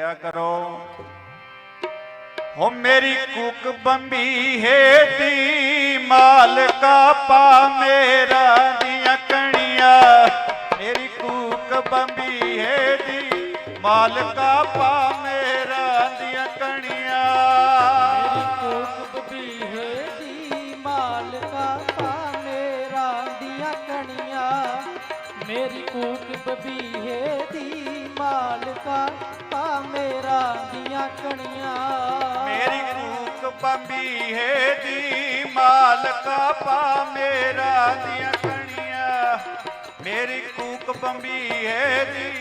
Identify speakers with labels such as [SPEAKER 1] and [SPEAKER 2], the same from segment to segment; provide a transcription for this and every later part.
[SPEAKER 1] ਲਿਆ ਕਰੋ। ਹੋ ਮੇਰੀ ਕੂਕ ਬੰਬੀ ਹੇਤੀ ਮਾਲਕਾ ਪਾ ਮੇਰਾ ਦੀਆਂ ਕਣੀਆਂ। ਮੇਰੀ ਕੂਕ ਬੰਬੀ ਹੇਤੀ ਮਾਲਕਾ ਪਾ ਮੇਰਾ ਦੀਆਂ ਕਣੀਆਂ।
[SPEAKER 2] ਮੇਰੀ ਕੋਕ ਬਬੀਹੇ ਦੀ ਮਾਲਕਾ ਪਾ ਮੇਰਾ ਦੀਆਂ ਕਣੀਆਂ। ਮੇਰੀ ਕੋਕ ਬਬੀਹੇ ਦੀ ਕਣੀਆਂ
[SPEAKER 1] ਮੇਰੀ ਕੂਕ ਬੰਬੀ ਹੇਤੀ ਮਾਲਕਾ ਪਾ ਮੇਰਾ ਦੀਆਂ ਕਣੀਆਂ ਮੇਰੀ ਕੂਕ ਬੰਬੀ ਹੇਤੀ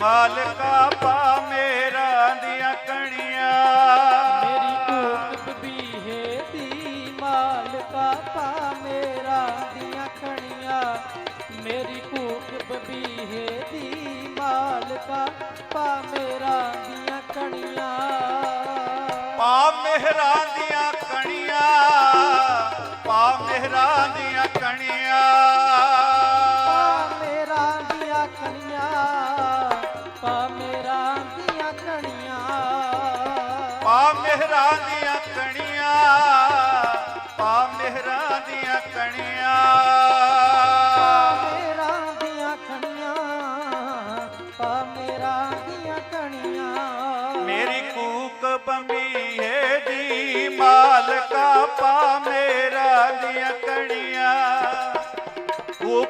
[SPEAKER 1] ਮਾਲਕਾ ਪਾ ਮੇਰਾ ਦੀਆਂ ਕਣੀਆਂ
[SPEAKER 2] ਮੇਰੀ ਕੋਕ ਬਬੀਹੇ ਦੀ ਮਾਲਕਾ ਪਾ ਮੇਰਾ ਦੀਆਂ ਕਣੀਆਂ ਮੇਰੀ ਕੋਕ ਬਬੀਹੇ ਦੀ ਮਾਲਕਾ ਪਾ
[SPEAKER 1] ਪਾ ਮਿਹਰਾਂ ਦੀਆਂ ਕਣੀਆਂ ਪਾ ਮਿਹਰਾਂ ਦੀਆਂ ਕਣੀਆਂ।
[SPEAKER 2] ਮੇਰਾ ਦੀਆਂ ਕਣੀਆਂ ਪਾ ਮੇਰਾ ਦੀਆਂ ਕਣੀਆਂ।
[SPEAKER 1] ਪਾ ਮਿਹਰਾਂ ਦੀਆਂ ਕਣੀਆਂ ਪਾ ਮਿਹਰਾਂ ਦੀਆਂ ਕਣੀਆਂ।
[SPEAKER 2] ਮੇਰਾ ਦੀਆਂ ਕਣੀਆਂ ਪਾ ਮੇਰਾ ਦੀਆਂ ਕਣੀਆਂ।
[SPEAKER 1] ਮੇਰੀ ਕੂਕ ਬੰਬੀ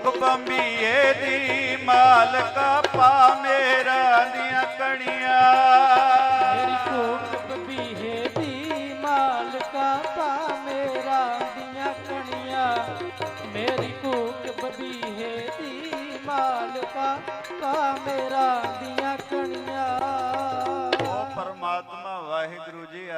[SPEAKER 1] ਹੈ ਦੀ ਮਾਲਕਾ ਪਾ ਮੇਰਾ ਦੀਆਂ ਕਣੀਆਂ।
[SPEAKER 2] ਮੇਰੀ ਕੋਕ ਬਬੀਹੇ ਦੀ ਮਾਲਕਾ ਪਾ ਮੇਰਾ ਦੀਆਂ ਕਣੀਆਂ। ਮੇਰੀ ਕੋਕ ਬਬੀਹੇ ਦੀ ਮਾਲਕਾ ਪਾ ਮੇਰਾ ਦੀਆਂ ਕਣੀਆਂ।
[SPEAKER 1] ਓ ਪਰਮਾਤਮਾ ਵਾਹਿਗੁਰੂ ਜੀ